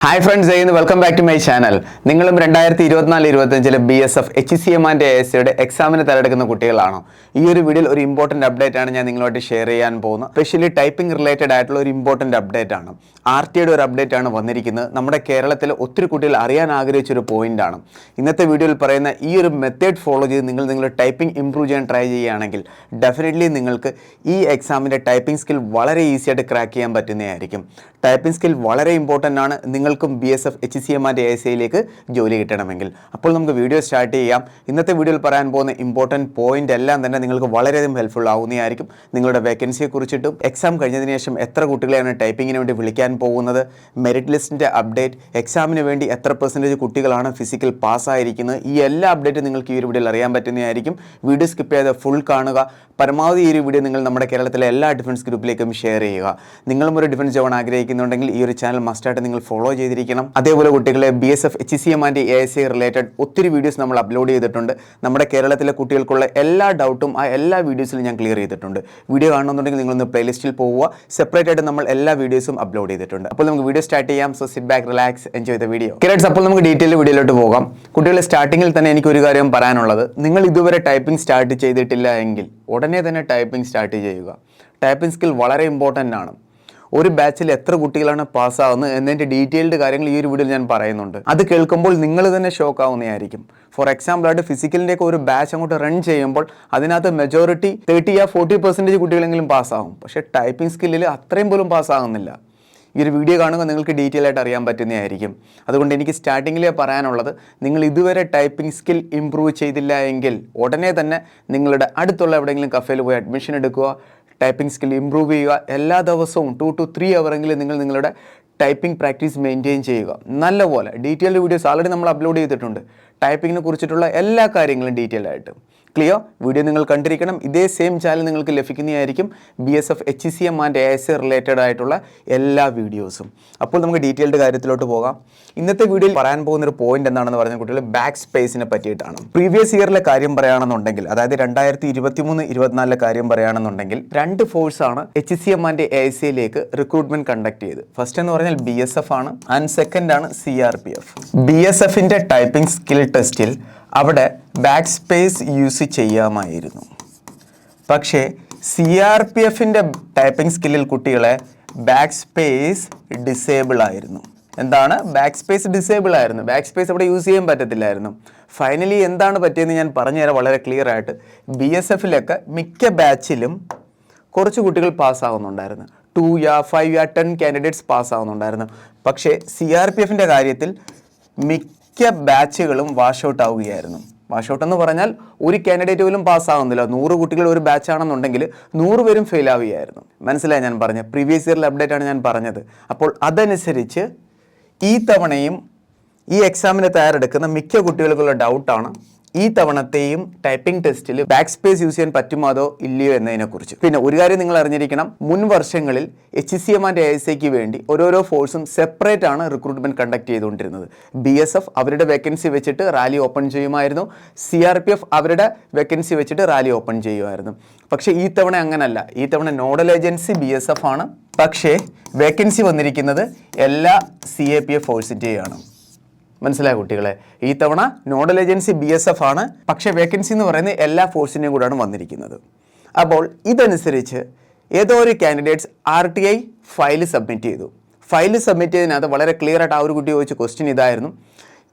Hi friends ചെയ്യുന്നു welcome back to my channel നിങ്ങളും രണ്ടായിരത്തി ഇരുപത്തിനാല് ഇരുപത്തഞ്ചിലെ B S F H C M and A S സിയുടെ എക്സാമിന് തയ്യാറെടുക്കുന്ന കുട്ടികളാണോ? ഈ ഒരു വീഡിയോയിൽ ഒരു ഇമ്പോർട്ടന്റ് അപ്ഡേറ്റ് ആണ് ഞാൻ നിങ്ങളോട്ട് ഷെയർ ചെയ്യാൻ പോകുന്നത്. സ്പെഷ്യലി ടൈപ്പിംഗ് റിലേറ്റഡ് ആയിട്ടുള്ള ഒരു ഇമ്പോർട്ടന്റ് അപ്ഡേറ്റ് ആണ്. ആർ ടിയുടെ ഒരു അപ്ഡേറ്റ് ആണ് വന്നിരിക്കുന്നത്. നമ്മുടെ കേരളത്തിൽ ഒത്തിരി കുട്ടികൾ അറിയാൻ ആഗ്രഹിച്ച ഒരു പോയിന്റ് ആണ്. ഇന്നത്തെ വീഡിയോയിൽ പറയുന്ന ഈ ഒരു മെത്തേഡ് ഫോളോ ചെയ്ത് നിങ്ങൾ നിങ്ങളുടെ ടൈപ്പിംഗ് ഇംപ്രൂവ് ചെയ്യാൻ ട്രൈ ചെയ്യുകയാണെങ്കിൽ ഡെഫിനറ്റ്ലി നിങ്ങൾക്ക് ഈ എക്സാമിന്റെ ടൈപ്പിംഗ് സ്കിൽ വളരെ ഈസിയായിട്ട് ക്രാക്ക് ചെയ്യാൻ പറ്റുന്നതായിരിക്കും. ടൈപ്പിംഗ് സ്കിൽ വളരെ ഇമ്പോർട്ടന്റ് ആണ്. നിങ്ങൾക്കും B S F H C M and A S ഐയിലേക്ക് ജോലി കിട്ടണമെങ്കിൽ. അപ്പോൾ നമുക്ക് വീഡിയോ സ്റ്റാർട്ട് ചെയ്യാം. ഇന്നത്തെ വീഡിയോയിൽ പറയാൻ പോകുന്ന ഇമ്പോർട്ടന്റ് പോയിന്റ് എല്ലാം തന്നെ നിങ്ങൾക്ക് വളരെയധികം ഹെൽപ്ഫുൾ ആവുന്നതായിരിക്കും. നിങ്ങളുടെ വേക്കൻസിയെ കുറിച്ചിട്ടും എക്സാം കഴിഞ്ഞതിന് ശേഷം എത്ര കുട്ടികളെയാണ് ടൈപ്പിങ്ങിന് വേണ്ടി വിളിക്കാൻ പോകുന്നത് മെറിറ്റ് ലിസ്റ്റിന്റെ അപ്ഡേറ്റ് എക്സാമിന് വേണ്ടി എത്ര പെർസെന്റേജ് കുട്ടികളാണ് ഫിസിക്കൽ പാസ്സായിരിക്കുന്നത് ഈ എല്ലാ അപ്ഡേറ്റും നിങ്ങൾക്ക് ഈ ഒരു വീഡിയോയിൽ അറിയാൻ പറ്റുന്നതായിരിക്കും. വീഡിയോ സ്കിപ്പ് ചെയ്യാതെ ഫുൾ കാണുക. പരമാവധി ഈ ഒരു വീഡിയോ നിങ്ങൾ നമ്മുടെ കേരളത്തിലെ എല്ലാ ഡിഫൻസ് ഗ്രൂപ്പിലേക്കും ഷെയർ ചെയ്യുക. നിങ്ങളും ഒരു ഡിഫൻസ് ജോൺ ആഗ്രഹിക്കുന്നുണ്ടെങ്കിൽ ഈ ഒരു ചാനൽ മസ്റ്റായിട്ട് നിങ്ങൾ ഫോളോ ചെയ്തിരിക്കണം. അതേപോലെ കുട്ടികളെ B S F H C M and A S I related ഒത്തിരി വീഡിയോസ് നമ്മൾ അപ്ലോഡ് ചെയ്തിട്ടുണ്ട്. നമ്മുടെ കേരളത്തിലെ കുട്ടികൾക്കുള്ള എല്ലാ ഡൗട്ടും ആ എല്ലാ വീഡിയോസിലും ഞാൻ ക്ലിയർ ചെയ്തിട്ടുണ്ട്. വീഡിയോ കാണണമെന്നുണ്ടെങ്കിൽ നിങ്ങളൊന്ന് പ്ലേലിസ്റ്റിൽ പോവുക. സെപ്പറേറ്റ് ആയിട്ട് നമ്മൾ എല്ലാ വീഡിയോസും അപ്ലോഡ് ചെയ്തിട്ടുണ്ട്. അപ്പോൾ നമുക്ക് വീഡിയോ സ്റ്റാർട്ട് ചെയ്യാം. So sit back relax enjoy the video കിരട്സ് അപ്പോൾ നമുക്ക് ഡീറ്റെയിൽ വീഡിയോയിലോട്ട് പോകാം. കുട്ടികളെ സ്റ്റാർട്ടിങ്ങിൽ തന്നെ എനിക്ക് ഒരു കാര്യം പറയാനുള്ളത്. നിങ്ങൾ ഇതുവരെ ടൈപ്പിംഗ് സ്റ്റാർട്ട് ചെയ്തിട്ടില്ല എങ്കിൽ ഉടനെ തന്നെ ടൈപ്പിംഗ് സ്റ്റാർട്ട് ചെയ്യുക. ടൈപ്പിംഗ് സ്കിൽ വളരെ ഇമ്പോർട്ടന്റ് ആണ്. ഒരു ബാച്ചിൽ എത്ര കുട്ടികളാണ് പാസ്സാവുന്നത് എന്നതിന്റെ ഡീറ്റെയിൽഡ് കാര്യങ്ങൾ ഈ ഒരു വീഡിയോയിൽ ഞാൻ പറയുന്നുണ്ട്. അത് കേൾക്കുമ്പോൾ നിങ്ങൾ തന്നെ ഷോക്ക് ആവുന്നതായിരിക്കും. ഫോർ എക്സാമ്പിൾ ആയിട്ട് ഫിസിക്കലിന്റെ ഒക്കെ ഒരു ബാച്ച് അങ്ങോട്ട് റൺ ചെയ്യുമ്പോൾ അതിനകത്ത് മെജോറിറ്റി തേർട്ടി ആ ഫോർട്ടി പെർസെന്റേജ് കുട്ടികളെങ്കിലും പാസ്സാവും പക്ഷേ ടൈപ്പിംഗ് സ്കില്ലിൽ അത്രയും പോലും പാസ്സാകുന്നില്ല ഈ ഒരു വീഡിയോ കാണുമ്പോൾ നിങ്ങൾക്ക് ഡീറ്റെയിൽ ആയിട്ട് അറിയാൻ പറ്റുന്നതായിരിക്കും. അതുകൊണ്ട് എനിക്ക് സ്റ്റാർട്ടിങ്ങിലേ പറയാനുള്ളത് നിങ്ങൾ ഇതുവരെ ടൈപ്പിംഗ് സ്കിൽ ഇമ്പ്രൂവ് ചെയ്തില്ല എങ്കിൽ ഉടനെ തന്നെ നിങ്ങളുടെ അടുത്തുള്ള എവിടെയെങ്കിലും കഫേയിൽ പോയി അഡ്മിഷൻ എടുക്കുക. ടൈപ്പിംഗ് സ്കിൽ ഇമ്പ്രൂവ് ചെയ്യുക. എല്ലാ ദിവസവും ടു ടു ത്രീ അവറെങ്കിലും നിങ്ങൾ നിങ്ങളുടെ ടൈപ്പിംഗ് പ്രാക്ടീസ് മെയിന്റെയിൻ ചെയ്യുക. നല്ലപോലെ. ഡീറ്റെയിൽഡ് വീഡിയോസ് ആൾറെഡി നമ്മൾ അപ്ലോഡ് ചെയ്തിട്ടുണ്ട്. ടൈപ്പിങ്ങിനെ കുറിച്ചിട്ടുള്ള എല്ലാ കാര്യങ്ങളും ഡീറ്റെയിൽ ആയിട്ട്. ക്ലിയർ വീഡിയോ നിങ്ങൾ കണ്ടിരിക്കണം. ഇതേ സെയിം ചാനൽ നിങ്ങൾക്ക് ലഭിക്കുന്നതായിരിക്കും B S F H C M and A S related ആയിട്ടുള്ള എല്ലാ വീഡിയോസും അപ്പോൾ നമുക്ക് ഡീറ്റെയിൽഡ് കാര്യത്തിലോട്ട് പോകാം. ഇന്നത്തെ വീഡിയോയിൽ പറയാൻ പോകുന്ന ഒരു പോയിന്റ് എന്താണെന്ന് പറഞ്ഞ കുട്ടികൾ ബാക്ക് സ്പേസിനെ പറ്റിയിട്ടാണ്. പ്രീവിയസ് ഇയറിലെ കാര്യം പറയുകയാണെന്നുണ്ടെങ്കിൽ അതായത് രണ്ടായിരത്തി ഇരുപത്തി മൂന്ന് ഇരുപത്തിനാലിലെ കാര്യം പറയുകയാണെന്നുണ്ടെങ്കിൽ രണ്ട് ഫോഴ്സാണ് H C M and A S സിയിലേക്ക് റിക്രൂട്ട്മെന്റ് കണ്ടക്ട് ചെയ്ത് ഫസ്റ്റ് എന്ന് പറഞ്ഞാൽ ബി എസ് എഫ് ആണ്. ആൻഡ് സെക്കൻഡ് ആണ് C R P F B S എഫിന്റെ ടൈപ്പിംഗ് സ്കിൽ ടെസ്റ്റിൽ അവിടെ ബാക്ക് സ്പേസ് യൂസ് ചെയ്യാമായിരുന്നു. പക്ഷേ സി ആർ പി എഫിന്റെ ടൈപ്പിംഗ് സ്കില്ലിൽ കുട്ടികളെ ബാക്ക് സ്പേസ് ഡിസേബിൾ ആയിരുന്നു. എന്താണ്? ബാക്ക് സ്പേസ് ഡിസേബിൾ ആയിരുന്നു. ബാക്ക് സ്പേസ് അവിടെ യൂസ് ചെയ്യാൻ പറ്റത്തില്ലായിരുന്നു. ഫൈനലി എന്താണ് പറ്റിയെന്ന് ഞാൻ പറഞ്ഞുതരാം വളരെ ക്ലിയർ ആയിട്ട്. ബി എസ് എഫിലൊക്കെ മിക്ക ബാച്ചിലും കുറച്ച് കുട്ടികൾ പാസ്സാകുന്നുണ്ടായിരുന്നു ടു യാ ഫൈവ് യാ ടെൻ കാൻഡിഡേറ്റ്സ് പാസ്സാകുന്നുണ്ടായിരുന്നു പക്ഷേ സി ആർ പി എഫിന്റെ കാര്യത്തിൽ മിക്ക ബാച്ചുകളും വാഷ് ഔട്ട് ആവുകയായിരുന്നു. വാഷ് ഔട്ട് എന്ന് പറഞ്ഞാൽ ഒരു കാൻഡിഡേറ്റ് പോലും പാസ്സാകുന്നില്ല നൂറ് കുട്ടികൾ ഒരു ബാച്ച് ആണെന്നുണ്ടെങ്കിൽ നൂറ് പേരും ഫെയിൽ ആവുകയായിരുന്നു. മനസ്സിലായി ഞാൻ പറഞ്ഞത്? പ്രീവിയസ് ഇയറിൽ അപ്ഡേറ്റ് ആണ് ഞാൻ പറഞ്ഞത്. അപ്പോൾ അതനുസരിച്ച് ഈ തവണയും ഈ എക്സാമിന് തയ്യാറെടുക്കുന്ന മിക്ക കുട്ടികൾക്കുള്ള ഡൗട്ടാണ് ഈ തവണത്തെയും ടൈപ്പിംഗ് ടെസ്റ്റിൽ ബാക്ക് സ്പേസ് യൂസ് ചെയ്യാൻ പറ്റുമോ അതോ ഇല്ലയോ എന്നതിനെക്കുറിച്ച്. പിന്നെ ഒരു കാര്യം നിങ്ങൾ അറിഞ്ഞിരിക്കണം മുൻ വർഷങ്ങളിൽ H C M and A S ഐക്ക് വേണ്ടി ഓരോരോ ഫോഴ്സും സെപ്പറേറ്റ് ആണ് റിക്രൂട്ട്മെന്റ് കണ്ടക്ട് ചെയ്തുകൊണ്ടിരുന്നത്. ബി എസ് എഫ് അവരുടെ വേക്കൻസി വെച്ചിട്ട് റാലി ഓപ്പൺ ചെയ്യുമായിരുന്നു. സി ആർ പി എഫ് അവരുടെ വേക്കൻസി വെച്ചിട്ട് റാലി ഓപ്പൺ ചെയ്യുമായിരുന്നു. പക്ഷേ ഈ തവണ അങ്ങനല്ല. ഈ തവണ nodal agency B S F ആണ്. പക്ഷേ വേക്കൻസി വന്നിരിക്കുന്നത് എല്ലാ സി എ പി എഫ് ഫോഴ്സിന്റെയും ആണ് മനസ്സിലായ കുട്ടികളെ? ഈ തവണ nodal agency B S F ആണ്. പക്ഷേ വേക്കൻസി എന്ന് പറയുന്നത് എല്ലാ ഫോഴ്സിന്റെയും കൂടെയാണ് വന്നിരിക്കുന്നത്. അപ്പോൾ ഇതനുസരിച്ച് ഏതോ ഒരു candidates R T I file submit ചെയ്തു. ഫയൽ സബ്മിറ്റ് ചെയ്തതിനകത്ത് വളരെ ക്ലിയർ ആയിട്ട് ആ ഒരു കുട്ടി ചോദിച്ച ക്വസ്റ്റ്യൻ ഇതായിരുന്നു.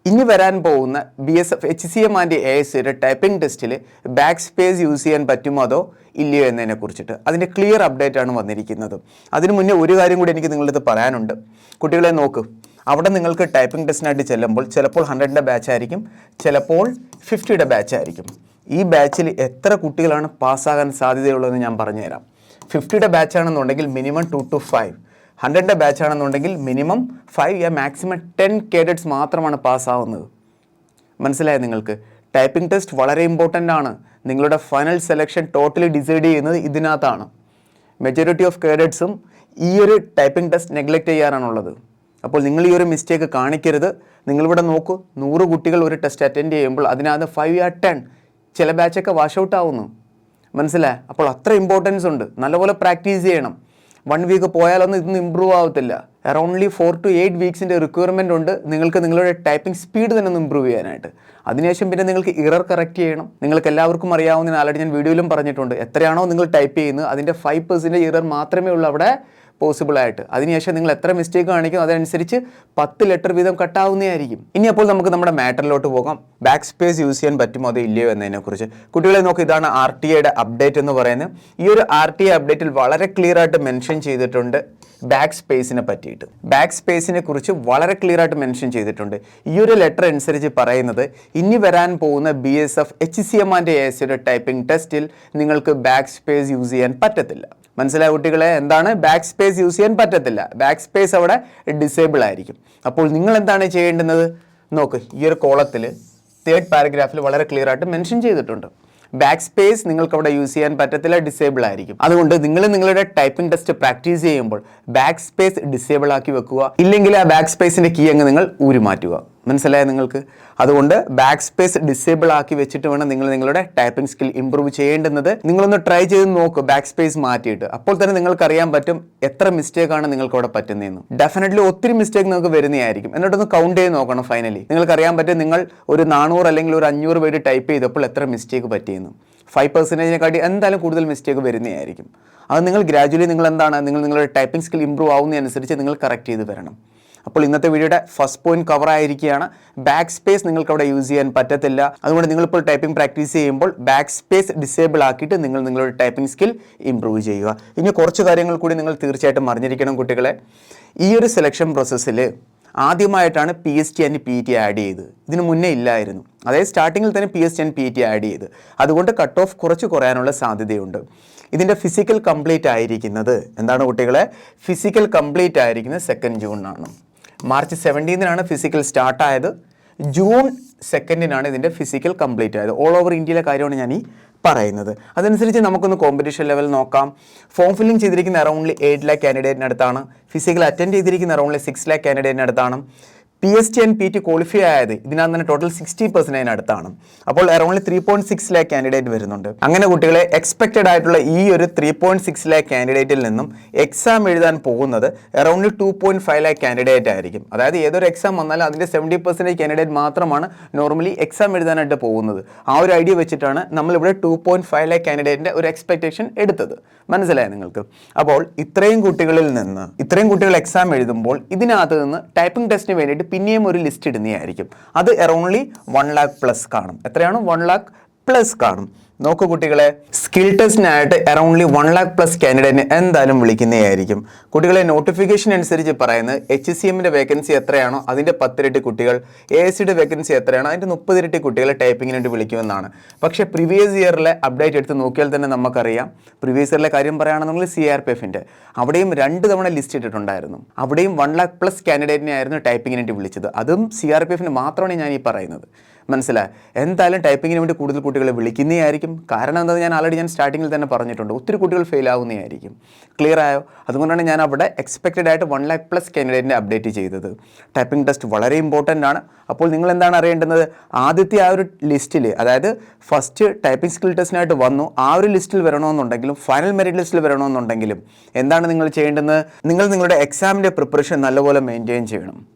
ഇനി വരാൻ പോകുന്ന B S F H C M and A S സിയുടെ ടൈപ്പിംഗ് ടെസ്റ്റിൽ ബാക്ക് സ്പേസ് യൂസ് ചെയ്യാൻ പറ്റുമോ അതോ ഇല്ലയോ എന്നതിനെ കുറിച്ചിട്ട്. അതിന്റെ ക്ലിയർ അപ്ഡേറ്റ് ആണ് വന്നിരിക്കുന്നത്. അതിന് മുന്നേ ഒരു കാര്യം കൂടി എനിക്ക് നിങ്ങളിത് പറയാനുണ്ട്. കുട്ടികളെ നോക്ക്. അവിടെ നിങ്ങൾക്ക് ടൈപ്പിംഗ് ടെസ്റ്റിനായിട്ട് ചെല്ലുമ്പോൾ ചിലപ്പോൾ ഹൺഡ്രഡിന്റെ ബാച്ച് ആയിരിക്കും ചിലപ്പോൾ ഫിഫ്റ്റിയുടെ ബാച്ച് ആയിരിക്കും. ഈ ബാച്ചിൽ എത്ര കുട്ടികളാണ് പാസ്സാകാൻ സാധ്യതയുള്ളതെന്ന് ഞാൻ പറഞ്ഞുതരാം. ഫിഫ്റ്റിയുടെ ബാച്ച് ആണെന്നുണ്ടെങ്കിൽ മിനിമം ടു ടു ഫൈവ് ഹൺഡ്രഡിന്റെ ബാച്ച് ആണെന്നുണ്ടെങ്കിൽ മിനിമം ഫൈവ് യാ മാക്സിമം ടെൻ കേഡറ്റ്സ് മാത്രമാണ് പാസ്സാവുന്നത് മനസ്സിലായോ നിങ്ങൾക്ക്? ടൈപ്പിംഗ് ടെസ്റ്റ് വളരെ ഇമ്പോർട്ടന്റ് ആണ്. നിങ്ങളുടെ ഫൈനൽ സെലക്ഷൻ ടോട്ടലി ഡിസൈഡ് ചെയ്യുന്നത് ഇതിനകത്താണ്. മെജോറിറ്റി ഓഫ് കേഡറ്റ്സും ഈ ഒരു ടൈപ്പിംഗ് ടെസ്റ്റ് നെഗ്ലക്റ്റ് ചെയ്യാറാണുള്ളത് അപ്പോൾ നിങ്ങൾ ഈ ഒരു മിസ്റ്റേക്ക് കാണിക്കരുത്. നിങ്ങളിവിടെ നോക്കൂ നൂറ് കുട്ടികൾ ഒരു ടെസ്റ്റ് അറ്റൻഡ് ചെയ്യുമ്പോൾ അതിനകത്ത് ഫൈവ് ആ ടെൻ ചില ബാച്ചൊക്കെ വാഷ് ഔട്ട് ആവുന്നു. മനസ്സിലായി? അപ്പോൾ അത്ര ഇമ്പോർട്ടൻസ് ഉണ്ട്. നല്ലപോലെ പ്രാക്ടീസ് ചെയ്യണം. വൺ വീക്ക് പോയാലൊന്നും ഇതൊന്നും ഇമ്പ്രൂവ് ആവത്തില്ല. അറൗണ്ട്ലി ഫോർ ടു എയ്റ്റ് വീക്സിന്റെ റിക്വയർമെന്റ് ഉണ്ട്. നിങ്ങൾക്ക് നിങ്ങളുടെ ടൈപ്പിംഗ് സ്പീഡ് തന്നെ ഒന്ന് ഇമ്പ്രൂവ് ചെയ്യാനായിട്ട്. അതിനുശേഷം പിന്നെ നിങ്ങൾക്ക് ഇറർ കറക്റ്റ് ചെയ്യണം. നിങ്ങൾക്ക് എല്ലാവർക്കും അറിയാവുന്ന ആൾറെഡി ഞാൻ വീഡിയോയിലും പറഞ്ഞിട്ടുണ്ട്. എത്രയാണോ നിങ്ങൾ ടൈപ്പ് ചെയ്യുന്നത് അതിന്റെ ഫൈവ് പെർസെന്റ് ഇറർ മാത്രമേ ഉള്ളൂ അവിടെ പോസിബിൾ ആയിട്ട്. അതിനുശേഷം നിങ്ങൾ എത്ര മിസ്റ്റേക്ക് കാണിക്കും അതനുസരിച്ച് പത്ത് ലെറ്റർ വീതം കട്ടാവുന്നതായിരിക്കും ഇനി അപ്പോൾ നമുക്ക് നമ്മുടെ മാറ്ററിലോട്ട് പോകാം. ബാക്ക് സ്പേസ് യൂസ് ചെയ്യാൻ പറ്റുമോ അതോ ഇല്ലയോ എന്നതിനെക്കുറിച്ച്. കുട്ടികളെ നോക്കി ഇതാണ് ആർ ടി ഐയുടെ അപ്ഡേറ്റ് എന്ന് പറയുന്നത്. ഈ ഒരു ആർ ടി ഐ അപ്ഡേറ്റിൽ വളരെ ക്ലിയർ ആയിട്ട് മെൻഷൻ ചെയ്തിട്ടുണ്ട് ബാക്ക് സ്പേസിനെ പറ്റിയിട്ട്. ബാക്ക് സ്പേസിനെ കുറിച്ച് വളരെ ക്ലിയർ ആയിട്ട് മെൻഷൻ ചെയ്തിട്ടുണ്ട്. ഈ ഒരു ലെറ്റർ അനുസരിച്ച് പറയുന്നത് ഇനി വരാൻ പോകുന്ന B S F H C M and A S typing ടെസ്റ്റിൽ നിങ്ങൾക്ക് ബാക്ക് സ്പേസ് യൂസ് ചെയ്യാൻ പറ്റത്തില്ല. മനസ്സിലായ കുട്ടികളെ എന്താണ്? ബാക്ക് സ്പേസ് യൂസ് ചെയ്യാൻ പറ്റത്തില്ല. ബാക്ക് സ്പേസ് അവിടെ ഡിസേബിൾ ആയിരിക്കും. അപ്പോൾ നിങ്ങൾ എന്താണ് ചെയ്യേണ്ടുന്നത്? നോക്ക് ഈ ഒരു കോളത്തിൽ തേർഡ് പാരഗ്രാഫിൽ വളരെ ക്ലിയർ ആയിട്ട് മെൻഷൻ ചെയ്തിട്ടുണ്ട്. ബാക്ക് സ്പേസ് നിങ്ങൾക്ക് അവിടെ യൂസ് ചെയ്യാൻ പറ്റത്തില്ല ഡിസേബിൾ ആയിരിക്കും. അതുകൊണ്ട് നിങ്ങൾ നിങ്ങളുടെ ടൈപ്പിംഗ് ടെസ്റ്റ് പ്രാക്ടീസ് ചെയ്യുമ്പോൾ ബാക്ക് സ്പേസ് ഡിസേബിൾ ആക്കി വെക്കുക. ഇല്ലെങ്കിൽ ആ ബാക്ക് സ്പേസിന്റെ കീ അങ്ങ് നിങ്ങൾ ഊരി മാറ്റുക മനസ്സിലായ നിങ്ങൾക്ക്? അതുകൊണ്ട് ബാക്ക് സ്പേസ് ഡിസേബിൾ ആക്കി വെച്ചിട്ട് വേണം നിങ്ങൾ നിങ്ങളുടെ ടൈപ്പിംഗ് സ്കിൽ ഇമ്പ്രൂവ് ചെയ്യേണ്ടുന്നത്. നിങ്ങളൊന്ന് ട്രൈ ചെയ്ത് നോക്കുക ബാക്ക് സ്പേസ് മാറ്റിയിട്ട്. അപ്പോൾ തന്നെ നിങ്ങൾക്ക് അറിയാൻ പറ്റും എത്ര മിസ്റ്റേക്ക് ആണ് നിങ്ങൾക്ക് അവിടെ പറ്റുന്നതെന്ന്. ഡെഫിനറ്റ്ലി ഒത്തിരി മിസ്റ്റേക്ക് നിങ്ങൾക്ക് വരുന്നതായിരിക്കും. എന്നിട്ടൊന്ന് കൗണ്ട് ചെയ്ത് നോക്കണം ഫൈനലി നിങ്ങൾക്ക് അറിയാൻ പറ്റും നിങ്ങൾ ഒരു നാനൂറ് അല്ലെങ്കിൽ ഒരു അഞ്ഞൂറ് പേര് ടൈപ്പ് ചെയ്തപ്പോൾ എത്ര മിസ്റ്റേക്ക് പറ്റിയെന്ന്. ഫൈവ് പെർസെന്റേജിനെക്കാട്ടി എന്തായാലും കൂടുതൽ മിസ്റ്റേക്ക് വരുന്നതായിരിക്കും. അത് നിങ്ങൾ ഗ്രാജുവലി നിങ്ങൾ എന്താണ്? നിങ്ങൾ നിങ്ങളുടെ ടൈപ്പിംഗ് സ്കിൽ ഇമ്പ്രൂവ് ആവുന്നതനുസരിച്ച് നിങ്ങൾ കറക്റ്റ് ചെയ്ത് വരണം. അപ്പോൾ ഇന്നത്തെ വീഡിയോയുടെ ഫസ്റ്റ് പോയിന്റ് കവർ ആയിരിക്കുകയാണ്. ബാക്ക് സ്പേസ് നിങ്ങൾക്ക് അവിടെ യൂസ് ചെയ്യാൻ പറ്റത്തില്ല. അതുകൊണ്ട് നിങ്ങളിപ്പോൾ ടൈപ്പിംഗ് പ്രാക്ടീസ് ചെയ്യുമ്പോൾ ബാക്ക് സ്പേസ് ഡിസേബിൾ ആക്കിയിട്ട് നിങ്ങൾ നിങ്ങളുടെ ടൈപ്പിംഗ് സ്കിൽ ഇംപ്രൂവ് ചെയ്യുക. ഇനി കുറച്ച് കാര്യങ്ങൾ കൂടി നിങ്ങൾ തീർച്ചയായിട്ടും അറിഞ്ഞിരിക്കണം കുട്ടികളെ. ഈ ഒരു സെലക്ഷൻ പ്രോസസ്സിൽ ആദ്യമായിട്ടാണ് P S T and P T add ചെയ്ത്. ഇതിന് മുന്നേ ഇല്ലായിരുന്നു. അതായത് സ്റ്റാർട്ടിങ്ങിൽ തന്നെ P S T and P T add ചെയ്ത്. അതുകൊണ്ട് കട്ട് ഓഫ് കുറച്ച് കുറയാനുള്ള സാധ്യതയുണ്ട്. ഇതിന്റെ ഫിസിക്കൽ കംപ്ലീറ്റ് ആയിരിക്കുന്നത് എന്താണ് കുട്ടികളെ? ഫിസിക്കൽ കംപ്ലീറ്റ് ആയിരിക്കുന്നത് സെക്കൻഡ് ജൂണിനാണ് മാർച്ച് സെവന്റീനിനാണ് ഫിസിക്കൽ സ്റ്റാർട്ടായത് ജൂൺ സെക്കൻഡിനാണ് ഇതിന്റെ ഫിസിക്കൽ കംപ്ലീറ്റ് ആയത്. ഓൾ ഓവർ ഇന്ത്യയിലെ കാര്യമാണ് ഞാൻ ഈ പറയുന്നത്. അതനുസരിച്ച് നമുക്കൊന്ന് കോമ്പറ്റീഷൻ ലെവൽ നോക്കാം. ഫോം ഫില്ലിംഗ് ചെയ്തിരിക്കുന്ന അറൗണ്ട്ലി എയ്റ്റ് ലാക്ക് കാൻഡിഡേറ്റിനടുത്താണ് ഫിസിക്കൽ അറ്റൻഡ് ചെയ്തിരിക്കുന്ന aroundly six lakh കാൻഡിഡേറ്റിനടുത്താണ് P S T and P T qualify ആയത് ഇതിനകത്ത് തന്നെ ടോട്ടൽ സിക്സ്റ്റി പെർസെന്റേജിന് അടുത്താണ്. അപ്പോൾ around three point six lakh candidate വരുന്നുണ്ട്. അങ്ങനെ കുട്ടികളെ എക്സ്പെക്റ്റഡ് ആയിട്ടുള്ള ഈ ഒരു ത്രീ പോയിന്റ് സിക്സ് ലാക്ക് കാൻഡിഡേറ്റിൽ നിന്നും എക്സാം എഴുതാൻ പോകുന്നത് around two point five lakh candidate ആയിരിക്കും. അതായത് ഏതൊരു എക്സാം വന്നാലും അതിന്റെ സെവന്റി പെർസെന്റേജ് കാൻഡിഡേറ്റ് മാത്രമാണ് നോർമലി എക്സാം എഴുതാനായിട്ട് പോകുന്നത്. ആ ഒരു ഐഡിയ വെച്ചിട്ടാണ് നമ്മളിവിടെ ടു പോയിന്റ് ഫൈവ് ലാക്ക് കാൻഡിഡേറ്റിന്റെ ഒരു എക്സ്പെക്റ്റേഷൻ എടുത്തത്. മനസ്സിലായി നിങ്ങൾക്ക്? അപ്പോൾ ഇത്രയും കുട്ടികളിൽ നിന്ന് ഇത്രയും കുട്ടികൾ എക്സാം എഴുതുമ്പോൾ ഇതിനകത്ത് നിന്ന് ടൈപ്പിംഗ് ടെസ്റ്റിന് വേണ്ടിയിട്ട് പിന്നെയും ഒരു ലിസ്റ്റ് ഇടുന്നതായിരിക്കും. അത് എറൗണ്ട്ലി വൺ ലാക്ക് പ്ലസ് കാണും. എത്രയാണ്? വൺ ലാക്ക് പ്ലസ് കാണും. നോക്കൂ കുട്ടികളെ സ്കിൽ ടെസ്റ്റിനായിട്ട് അറൗണ്ട്ലി വൺ ലാക്ക് പ്ലസ് കാൻഡിഡേറ്റിന് എന്തായാലും വിളിക്കുന്നതായിരിക്കും. കുട്ടികളെ നോട്ടിഫിക്കേഷൻ അനുസരിച്ച് പറയുന്നത് എച്ച് സി എമ്മിന്റെ വേക്കൻസി എത്രയാണോ അതിന്റെ പത്തിരട്ടി കുട്ടികൾ എ സിയുടെ വേക്കൻസി എത്രയാണോ അതിന്റെ മുപ്പതിരട്ടി കുട്ടികളെ ടൈപ്പിങ്ങിന് വേണ്ടി വിളിക്കുമെന്നാണ്. പക്ഷേ പ്രീവിയസ് ഇയറിലെ അപ്ഡേറ്റ് എടുത്ത് നോക്കിയാൽ തന്നെ നമുക്കറിയാം. പ്രീവിയസ് ഇയറിലെ കാര്യം പറയുകയാണെന്നുണ്ടെങ്കിൽ സി ആർ പി എഫിന്റെ അവിടെയും രണ്ട് തവണ ലിസ്റ്റ് ഇട്ടിട്ടുണ്ടായിരുന്നു. അവിടെയും വൺ ലാക്ക് പ്ലസ് കാൻഡിഡേറ്റിനെ ആയിരുന്നു ടൈപ്പിങ്ങിന് വേണ്ടി വിളിച്ചത്. അതും സി ആർ പി എഫിന് മാത്രമാണ് ഞാൻ ഈ പറയുന്നത്. മനസ്സിലായി. എന്തായാലും ടൈപ്പിങ്ങിന് വേണ്ടി കൂടുതൽ കുട്ടികളെ വിളിക്കുന്നതായിരിക്കും. കാരണം എന്താ ഞാൻ ആൾറെഡി ഞാൻ സ്റ്റാർട്ടിങ്ങിൽ തന്നെ പറഞ്ഞിട്ടുണ്ട്. ഒത്തിരി കുട്ടികൾ ഫെയിൽ ആവുന്നതായിരിക്കും. ക്ലിയർ ആയോ? അതുകൊണ്ടാണ് ഞാൻ അവിടെ എക്സ്പെക്റ്റഡ് ആയിട്ട് വൺ ലാക്ക് പ്ലസ് കാൻഡിഡേറ്റിനെ അപ്ഡേറ്റ് ചെയ്തത്. ടൈപ്പിംഗ് ടെസ്റ്റ് വളരെ ഇമ്പോർട്ടന്റ് ആണ്. അപ്പോൾ നിങ്ങൾ എന്താണ് അറിയേണ്ടത് ആദ്യത്തെ ആ ഒരു ലിസ്റ്റിൽ അതായത് ഫസ്റ്റ് ടൈപ്പിംഗ് സ്കിൽ ടെസ്റ്റിനായിട്ട് വന്നു. ആ ഒരു ലിസ്റ്റിൽ വരണമെന്നുണ്ടെങ്കിലും ഫൈനൽ മെറിറ്റ് ലിസ്റ്റിൽ വരണമെന്നുണ്ടെങ്കിലും എന്താണ് നിങ്ങൾ ചെയ്യേണ്ടത് നിങ്ങൾ നിങ്ങളുടെ എക്സാമിന്റെ പ്രിപ്പറേഷൻ നല്ലപോലെ മെയിന്റെയിൻ ചെയ്യണം.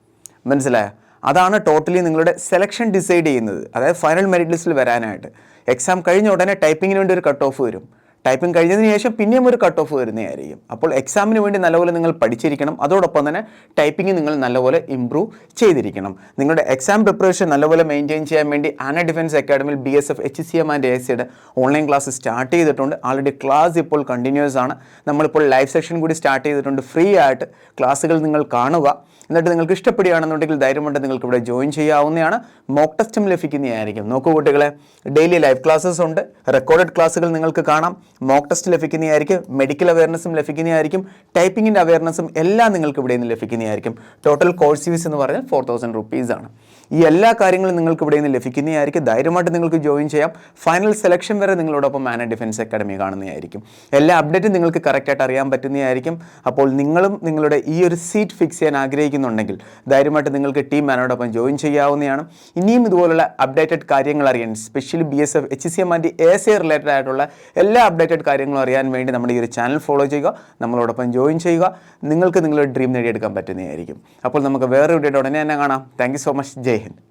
മനസ്സിലായോ? അതാണ് ടോട്ടലി നിങ്ങളുടെ സെലക്ഷൻ ഡിസൈഡ് ചെയ്യുന്നത്. അതായത് ഫൈനൽ മെറിറ്റ് ലിസ്റ്റിൽ വരാനായിട്ട്. എക്സാം കഴിഞ്ഞ ഉടനെ ടൈപ്പിങ്ങിന് വേണ്ടി ഒരു കട്ട് ഓഫ് വരും. ടൈപ്പിംഗ് കഴിഞ്ഞതിന് ശേഷം പിന്നെയും ഒരു കട്ട് ഓഫ് വരുന്നതായിരിക്കും. അപ്പോൾ എക്സാമിന് വേണ്ടി നല്ലപോലെ നിങ്ങൾ പഠിച്ചിരിക്കണം. അതോടൊപ്പം തന്നെ ടൈപ്പിംഗ് നിങ്ങൾ നല്ലപോലെ ഇമ്പ്രൂവ് ചെയ്തിരിക്കണം. നിങ്ങളുടെ എക്സാം പ്രിപ്പറേഷൻ നല്ലപോലെ മെയിന്റെയിൻ ചെയ്യാൻ വേണ്ടി ആന defence അക്കാഡമിയിൽ B S F H C M and A സിയുടെ ഓൺലൈൻ ക്ലാസ് സ്റ്റാർട്ട് ചെയ്തിട്ടുണ്ട്. ആൾറെഡി ക്ലാസ് ഇപ്പോൾ കണ്ടിന്യൂസ് ആണ്. നമ്മളിപ്പോൾ ലൈവ് സെക്ഷൻ കൂടി സ്റ്റാർട്ട് ചെയ്തിട്ടുണ്ട്. ഫ്രീ ആയിട്ട് ക്ലാസ്സുകൾ നിങ്ങൾ കാണുക. എന്നിട്ട് നിങ്ങൾക്ക് ഇഷ്ടപ്പെടുകയാണെന്നുണ്ടെങ്കിൽ ധൈര്യമുണ്ട് നിങ്ങൾക്ക് ഇവിടെ ജോയിൻ ചെയ്യാവുന്നതാണ്. മോക്ക് ടെസ്റ്റും ലഭിക്കുന്നതായിരിക്കും. നോക്കൂ കുട്ടികളെ ഡെയിലി ലൈവ് ക്ലാസ്സസ് ഉണ്ട്. റെക്കോർഡഡ് ക്ലാസ്സുകൾ നിങ്ങൾക്ക് കാണാം. മോക്ക് ടെസ്റ്റ് ലഭിക്കുന്നതായിരിക്കും മെഡിക്കൽ അവയർനെസ്സും ലഭിക്കുന്നതായിരിക്കും ടൈപ്പിങ്ങിന്റെ അവയർനെസ്സും എല്ലാം നിങ്ങൾക്ക് ഇവിടെ നിന്ന് ലഭിക്കുന്നതായിരിക്കും ടോട്ടൽ കോഴ്സ് ഫീസ് എന്ന് പറഞ്ഞാൽ ഫോർ തൗസൻഡ് റുപ്പീസ് ആണ്. ഈ എല്ലാ കാര്യങ്ങളും നിങ്ങൾക്ക് ഇവിടെ നിന്ന് ലഭിക്കുന്നതായിരിക്കും. ധൈര്യമായിട്ട് നിങ്ങൾക്ക് ജോയിൻ ചെയ്യാം. ഫൈനൽ സെലക്ഷൻ വരെ നിങ്ങളോടൊപ്പം മാന ഡിഫൻസ് അക്കാഡമി കാണുന്നതായിരിക്കും. എല്ലാ അപ്ഡേറ്റും നിങ്ങൾക്ക് കറക്റ്റായിട്ട് അറിയാൻ പറ്റുന്നതായിരിക്കും. അപ്പോൾ നിങ്ങളും നിങ്ങളുടെ ഈ ഒരു സീറ്റ് ഫിക്സ് ചെയ്യാൻ ആഗ്രഹിക്കുന്നുണ്ടെങ്കിൽ ധൈര്യമായിട്ട് നിങ്ങൾക്ക് ടീം മാനോടൊപ്പം ജോയിൻ ചെയ്യാവുന്നതാണ്. ഇനിയും ഇതുപോലുള്ള അപ്ഡേറ്റഡ് കാര്യങ്ങൾ അറിയാൻ specially B S F H C M and S A related ആയിട്ടുള്ള എല്ലാ അപ്ഡേറ്റഡ് കാര്യങ്ങളും അറിയാൻ വേണ്ടി നമ്മുടെ ഈ ഒരു ചാനൽ ഫോളോ ചെയ്യുക. നമ്മളോടൊപ്പം ജോയിൻ ചെയ്യുക. നിങ്ങൾക്ക് നിങ്ങളുടെ ഡ്രീം നേടിയെടുക്കാൻ പറ്റുന്നതായിരിക്കും. അപ്പോൾ നമുക്ക് വേറെ വീഡിയോ ഉടനെ തന്നെ കാണാം. താങ്ക് സോ മച്ച് ജയ് عليهن